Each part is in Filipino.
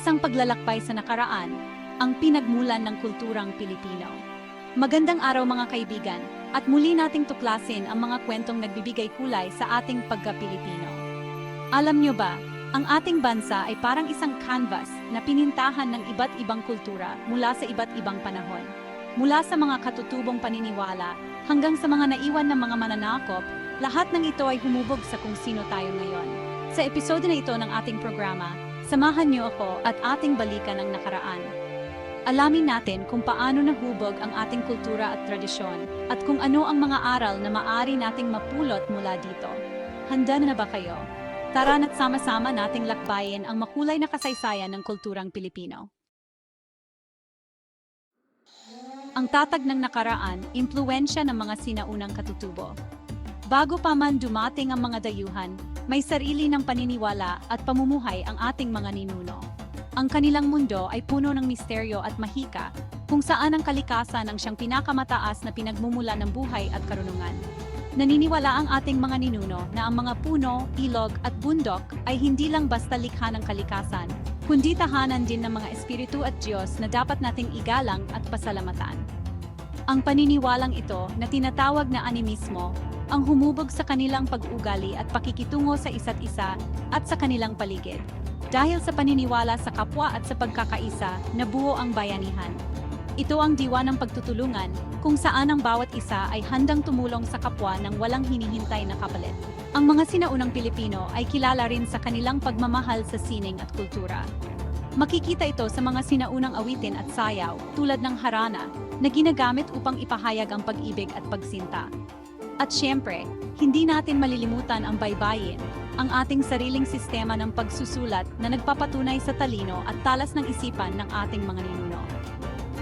isang paglalakbay sa nakaraan, ang pinagmulan ng kulturang Pilipino. Magandang araw mga kaibigan, at muli nating tuklasin ang mga kwentong nagbibigay kulay sa ating pagka-Pilipino. Alam nyo ba, ang ating bansa ay parang isang canvas na pinintahan ng iba't ibang kultura mula sa iba't ibang panahon. Mula sa mga katutubong paniniwala hanggang sa mga naiwan ng mga mananakop, lahat ng ito ay humubog sa kung sino tayo ngayon. Sa episode na ito ng ating programa, samahan niyo ako at ating balikan ang nakaraan. Alamin natin kung paano nahubog ang ating kultura at tradisyon at kung ano ang mga aral na maari nating mapulot mula dito. Handa na ba kayo? Tara na't sama-sama nating lakbayin ang makulay na kasaysayan ng kulturang Pilipino. Ang tatag ng nakaraan, impluensya ng mga sinaunang katutubo. Bago pa man dumating ang mga dayuhan, may sarili ng paniniwala at pamumuhay ang ating mga ninuno. Ang kanilang mundo ay puno ng misteryo at mahika, kung saan ang kalikasan ang siyang pinakamataas na pinagmumula ng buhay at karunungan. Naniniwala ang ating mga ninuno na ang mga puno, ilog at bundok ay hindi lang basta likha ng kalikasan, kundi tahanan din ng mga espiritu at Diyos na dapat nating igalang at pasalamatan. Ang paniniwalang ito na tinatawag na animismo ang humubog sa kanilang pag-ugali at pakikitungo sa isa't isa at sa kanilang paligid. Dahil sa paniniwala sa kapwa at sa pagkakaisa, nabuo ang bayanihan. Ito ang diwa ng pagtutulungan, kung saan ang bawat isa ay handang tumulong sa kapwa ng walang hinihintay na kapalit. Ang mga sinaunang Pilipino ay kilala rin sa kanilang pagmamahal sa sining at kultura. Makikita ito sa mga sinaunang awitin at sayaw, tulad ng harana, na ginagamit upang ipahayag ang pag-ibig at pagsinta. At syempre, hindi natin malilimutan ang baybayin, ang ating sariling sistema ng pagsusulat na nagpapatunay sa talino at talas ng isipan ng ating mga ninuno.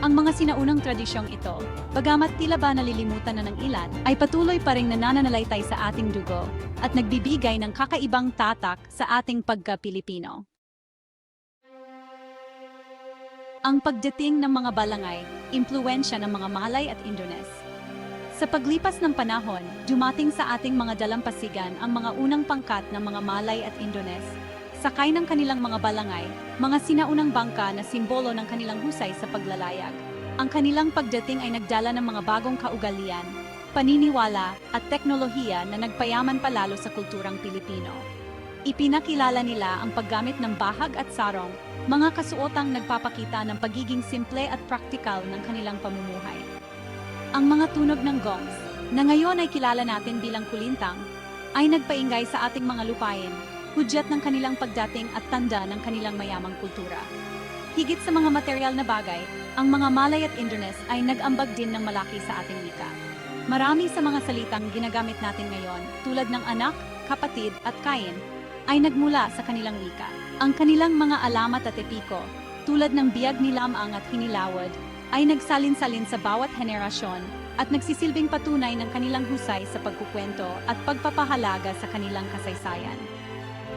Ang mga sinaunang tradisyong ito, bagamat tila ba nalilimutan na ng ilan, ay patuloy pa rin nananalaystay sa ating dugo at nagbibigay ng kakaibang tatak sa ating pagka-Pilipino. Ang pagdating ng mga balangay, impluensya ng mga Malay at Indones. Sa paglipas ng panahon, dumating sa ating mga dalampasigan ang mga unang pangkat ng mga Malay at Indones. Sakay ng kanilang mga balangay, mga sinaunang bangka na simbolo ng kanilang husay sa paglalayag. Ang kanilang pagdating ay nagdala ng mga bagong kaugalian, paniniwala at teknolohiya na nagpayaman palalo sa kulturang Pilipino. Ipinakilala nila ang paggamit ng bahag at sarong, mga kasuotang nagpapakita ng pagiging simple at praktikal ng kanilang pamumuhay. Ang mga tunog ng gongs, na ngayon ay kilala natin bilang kulintang, ay nagpaingay sa ating mga lupain, hudyat ng kanilang pagdating at tanda ng kanilang mayamang kultura. Higit sa mga material na bagay, ang mga Malay at Indones ay nag-ambag din ng malaki sa ating wika. Marami sa mga salitang ginagamit natin ngayon, tulad ng anak, kapatid at kain, ay nagmula sa kanilang wika. Ang kanilang mga alamat at epiko, tulad ng biyag ni Lamang at Hinilawad, ay nagsalin-salin sa bawat henerasyon at nagsisilbing patunay ng kanilang husay sa pagkukwento at pagpapahalaga sa kanilang kasaysayan.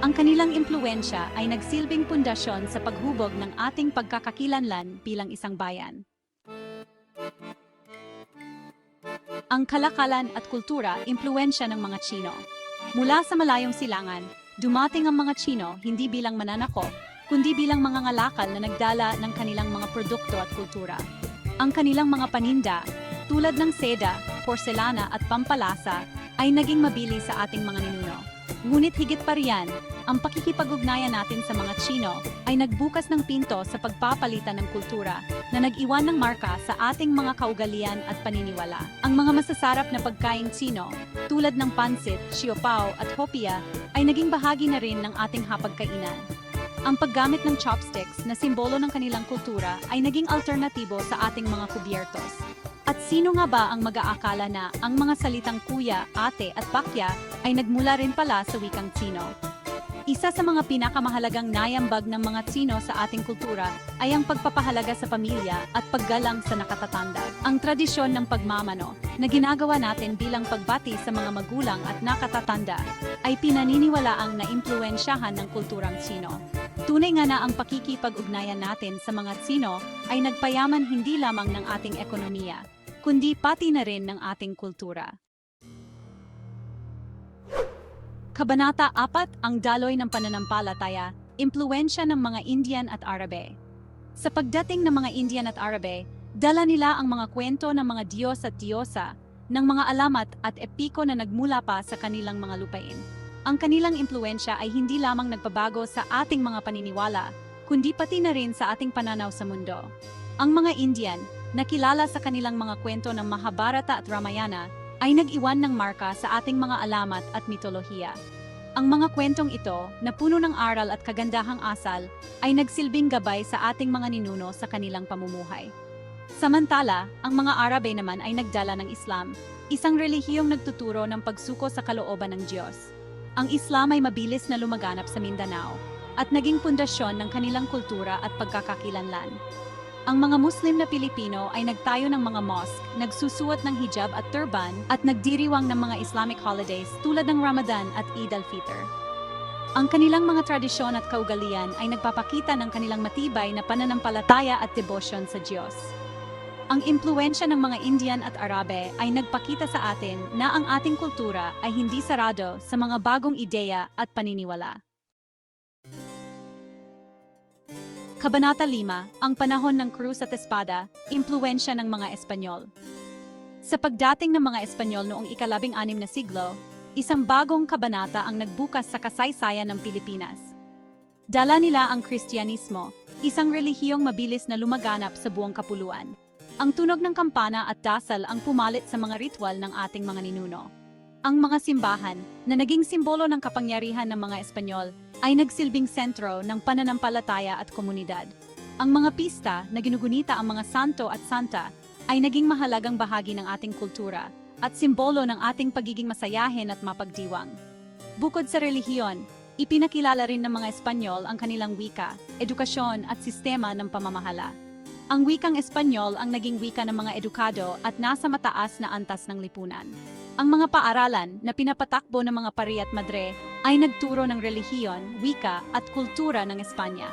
Ang kanilang impluensya ay nagsilbing pundasyon sa paghubog ng ating pagkakakilanlan bilang isang bayan. Ang kalakalan at kultura impluensya ng mga Chino. Mula sa malayong silangan, dumating ang mga Chino hindi bilang mananako, kundi bilang mga ngalakal na nagdala ng kanilang mga produkto at kultura. Ang kanilang mga paninda, tulad ng seda, porselana at pampalasa, ay naging mabili sa ating mga ninuno. Ngunit higit pa riyan, ang pakikipag-ugnayan natin sa mga Chino ay nagbukas ng pinto sa pagpapalitan ng kultura na nag-iwan ng marka sa ating mga kaugalian at paniniwala. Ang mga masasarap na pagkaing Chino, tulad ng pansit, siopaw at hopia, ay naging bahagi na rin ng ating hapagkainan. Ang paggamit ng chopsticks na simbolo ng kanilang kultura ay naging alternatibo sa ating mga kubyertos. At sino nga ba ang mag-aakala na ang mga salitang kuya, ate at bakya ay nagmula rin pala sa wikang Chino? Isa sa mga pinakamahalagang nayambag ng mga Tsino sa ating kultura ay ang pagpapahalaga sa pamilya at paggalang sa nakatatanda. Ang tradisyon ng pagmamano na ginagawa natin bilang pagbati sa mga magulang at nakatatanda ay pinaniniwalaang naimpluensyahan ng kulturang Tsino. Tunay nga na ang pakikipag-ugnayan natin sa mga Tsino ay nagpayaman hindi lamang ng ating ekonomiya, kundi pati na rin ng ating kultura. Kabanata 4 Ang Daloy ng Pananampalataya, impluensya ng mga Indian at Arabe. Sa pagdating ng mga Indian at Arabe, dala nila ang mga kwento ng mga Diyos at Diyosa, ng mga alamat at epiko na nagmula pa sa kanilang mga lupain. Ang kanilang impluensya ay hindi lamang nagpabago sa ating mga paniniwala, kundi pati na rin sa ating pananaw sa mundo. Ang mga Indian, nakilala sa kanilang mga kwento ng Mahabharata at Ramayana, ay nag-iwan ng marka sa ating mga alamat at mitolohiya. Ang mga kwentong ito, na puno ng aral at kagandahang asal, ay nagsilbing gabay sa ating mga ninuno sa kanilang pamumuhay. Samantala, ang mga Arabe naman ay nagdala ng Islam, isang relihiyong nagtuturo ng pagsuko sa kalooban ng Diyos. Ang Islam ay mabilis na lumaganap sa Mindanao at naging pundasyon ng kanilang kultura at pagkakakilanlan. Ang mga Muslim na Pilipino ay nagtayo ng mga mosque, nagsusuot ng hijab at turban at nagdiriwang ng mga Islamic holidays tulad ng Ramadan at Eid al-Fitr. Ang kanilang mga tradisyon at kaugalian ay nagpapakita ng kanilang matibay na pananampalataya at debosyon sa Diyos. Ang impluensya ng mga Indian at Arabe ay nagpakita sa atin na ang ating kultura ay hindi sarado sa mga bagong ideya at paniniwala. Kabanata 5, ang panahon ng krus at espada, impluensya ng mga Espanyol. Sa pagdating ng mga Espanyol noong ikalabing anim na siglo, isang bagong kabanata ang nagbukas sa kasaysayan ng Pilipinas. Dala nila ang Kristyanismo, isang relihiyong mabilis na lumaganap sa buong kapuluan. Ang tunog ng kampana at dasal ang pumalit sa mga ritual ng ating mga ninuno. Ang mga simbahan, na naging simbolo ng kapangyarihan ng mga Espanyol, ay nagsilbing sentro ng pananampalataya at komunidad. Ang mga pista na ginugunita ang mga santo at santa ay naging mahalagang bahagi ng ating kultura at simbolo ng ating pagiging masayahin at mapagdiwang. Bukod sa relihiyon, ipinakilala rin ng mga Espanyol ang kanilang wika, edukasyon at sistema ng pamamahala. Ang wikang Espanyol ang naging wika ng mga edukado at nasa mataas na antas ng lipunan. Ang mga paaralan na pinapatakbo ng mga pari at madre ay nagturo ng relihiyon, wika at kultura ng Espanya.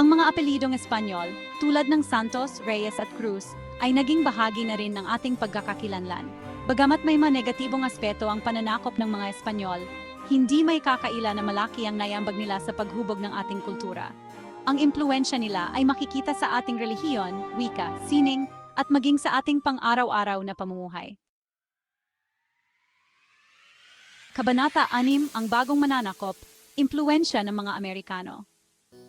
Ang mga apelidong Espanyol, tulad ng Santos, Reyes at Cruz, ay naging bahagi na rin ng ating pagkakakilanlan. Bagamat may mga negatibong aspeto ang pananakop ng mga Espanyol, hindi may kakaila na malaki ang nayambag nila sa paghubog ng ating kultura. Ang impluensya nila ay makikita sa ating relihiyon, wika, sining, at maging sa ating pang-araw-araw na pamumuhay. Kabanata 6 ang bagong mananakop, impluensya ng mga Amerikano.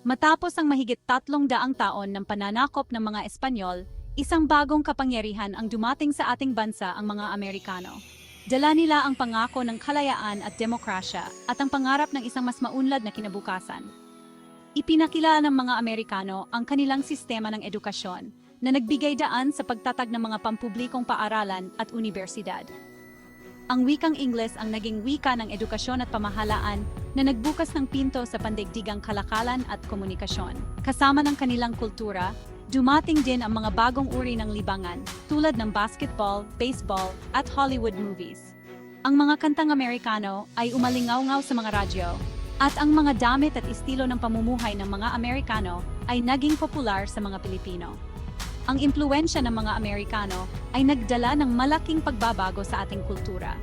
Matapos ang mahigit tatlong daang taon ng pananakop ng mga Espanyol, isang bagong kapangyarihan ang dumating sa ating bansa ang mga Amerikano. Dala nila ang pangako ng kalayaan at demokrasya at ang pangarap ng isang mas maunlad na kinabukasan. Ipinakilala ng mga Amerikano ang kanilang sistema ng edukasyon na nagbigay daan sa pagtatag ng mga pampublikong paaralan at universidad. Ang wikang Ingles ang naging wika ng edukasyon at pamahalaan na nagbukas ng pinto sa pandaigdigang kalakalan at komunikasyon. Kasama ng kanilang kultura, dumating din ang mga bagong uri ng libangan tulad ng basketball, baseball, at Hollywood movies. Ang mga kantang Amerikano ay umalingaw-ngaw sa mga radyo, at ang mga damit at estilo ng pamumuhay ng mga Amerikano ay naging popular sa mga Pilipino. Ang impluensya ng mga Amerikano ay nagdala ng malaking pagbabago sa ating kultura.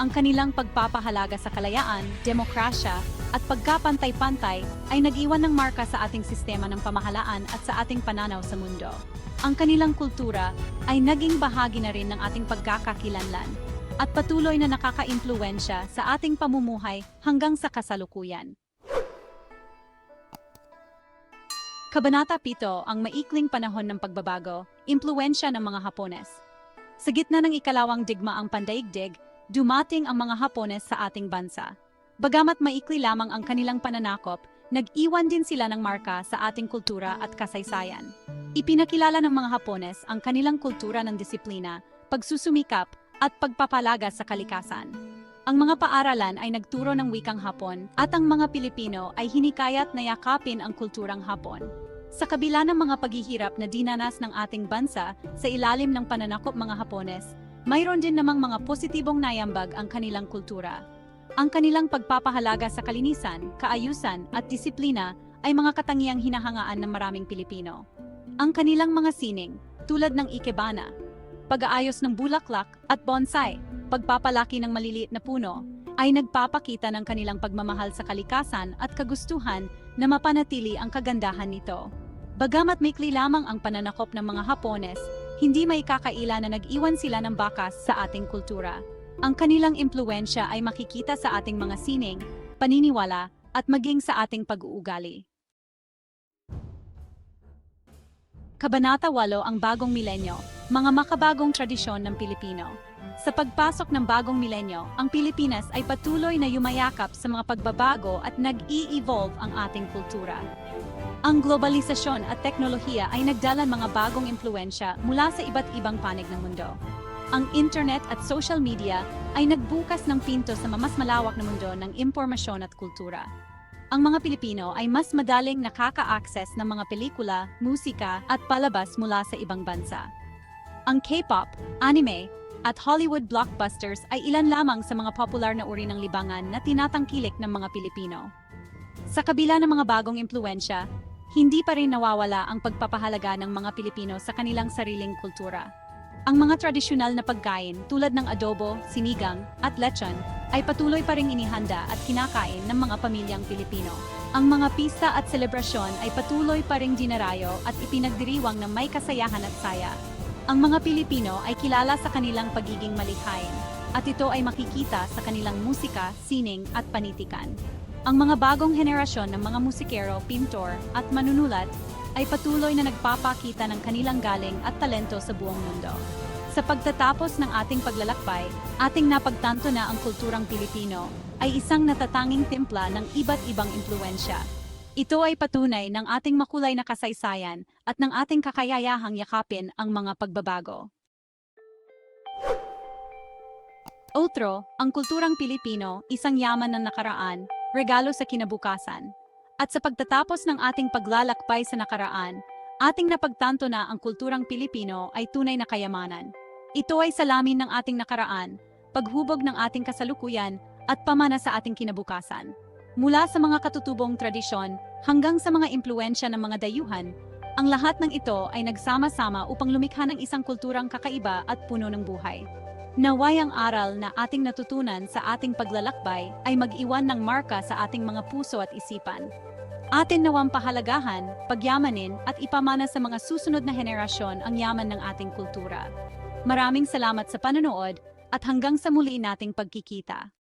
Ang kanilang pagpapahalaga sa kalayaan, demokrasya, at pagkapantay-pantay ay nag-iwan ng marka sa ating sistema ng pamahalaan at sa ating pananaw sa mundo. Ang kanilang kultura ay naging bahagi na rin ng ating pagkakakilanlan at patuloy na nakaka-impluensya sa ating pamumuhay hanggang sa kasalukuyan. Kabanata 7 ang maikling panahon ng pagbabago, impluensya ng mga Hapones. Sa gitna ng ikalawang digmaang pandaigdig, dumating ang mga Hapones sa ating bansa. Bagamat maikli lamang ang kanilang pananakop, nag-iwan din sila ng marka sa ating kultura at kasaysayan. Ipinakilala ng mga Hapones ang kanilang kultura ng disiplina, pagsusumikap, at pagpapalaga sa kalikasan. Ang mga paaralan ay nagturo ng wikang Hapon at ang mga Pilipino ay hinikayat na yakapin ang kulturang Hapon. Sa kabila ng mga paghihirap na dinanas ng ating bansa sa ilalim ng pananakop mga Hapones, mayroon din namang mga positibong nayambag ang kanilang kultura. Ang kanilang pagpapahalaga sa kalinisan, kaayusan at disiplina ay mga katangiang hinahangaan ng maraming Pilipino. Ang kanilang mga sining, tulad ng ikebana, pag-aayos ng bulaklak at bonsai, pagpapalaki ng maliliit na puno, ay nagpapakita ng kanilang pagmamahal sa kalikasan at kagustuhan na mapanatili ang kagandahan nito. Bagamat maikli lamang ang pananakop ng mga Hapones, hindi may kakaila na nag-iwan sila ng bakas sa ating kultura. Ang kanilang impluensya ay makikita sa ating mga sining, paniniwala, at maging sa ating pag-uugali. Kabanata 8 ang bagong milenyo, mga makabagong tradisyon ng Pilipino. Sa pagpasok ng bagong milenyo, ang Pilipinas ay patuloy na yumayakap sa mga pagbabago at nag-i-evolve ang ating kultura. Ang globalisasyon at teknolohiya ay nagdalan mga bagong impluensya mula sa iba't ibang panig ng mundo. Ang internet at social media ay nagbukas ng pinto sa mas malawak na mundo ng impormasyon at kultura. Ang mga Pilipino ay mas madaling nakaka-access ng mga pelikula, musika at palabas mula sa ibang bansa. Ang K-pop, anime, at Hollywood blockbusters ay ilan lamang sa mga popular na uri ng libangan na tinatangkilik ng mga Pilipino. Sa kabila ng mga bagong impluensya, hindi pa rin nawawala ang pagpapahalaga ng mga Pilipino sa kanilang sariling kultura. Ang mga tradisyonal na pagkain tulad ng adobo, sinigang, at lechon ay patuloy pa ring inihanda at kinakain ng mga pamilyang Pilipino. Ang mga pista at selebrasyon ay patuloy pa ring dinarayo at ipinagdiriwang ng may kasayahan at saya. Ang mga Pilipino ay kilala sa kanilang pagiging malikhain, at ito ay makikita sa kanilang musika, sining at panitikan. Ang mga bagong henerasyon ng mga musikero, pintor at manunulat ay patuloy na nagpapakita ng kanilang galing at talento sa buong mundo. Sa pagtatapos ng ating paglalakbay, ating napagtanto na ang kulturang Pilipino ay isang natatanging timpla ng iba't ibang impluensya. Ito ay patunay ng ating makulay na kasaysayan at ng ating kakayayahang yakapin ang mga pagbabago. Otro, ang kulturang Pilipino, isang yaman ng nakaraan, regalo sa kinabukasan. At sa pagtatapos ng ating paglalakbay sa nakaraan, ating napagtanto na ang kulturang Pilipino ay tunay na kayamanan. Ito ay salamin ng ating nakaraan, paghubog ng ating kasalukuyan, at pamana sa ating kinabukasan. Mula sa mga katutubong tradisyon hanggang sa mga impluensya ng mga dayuhan, ang lahat ng ito ay nagsama-sama upang lumikha ng isang kulturang kakaiba at puno ng buhay. Naway ang aral na ating natutunan sa ating paglalakbay ay mag-iwan ng marka sa ating mga puso at isipan. Atin nawang pahalagahan, pagyamanin at ipamana sa mga susunod na henerasyon ang yaman ng ating kultura. Maraming salamat sa panonood at hanggang sa muli nating pagkikita.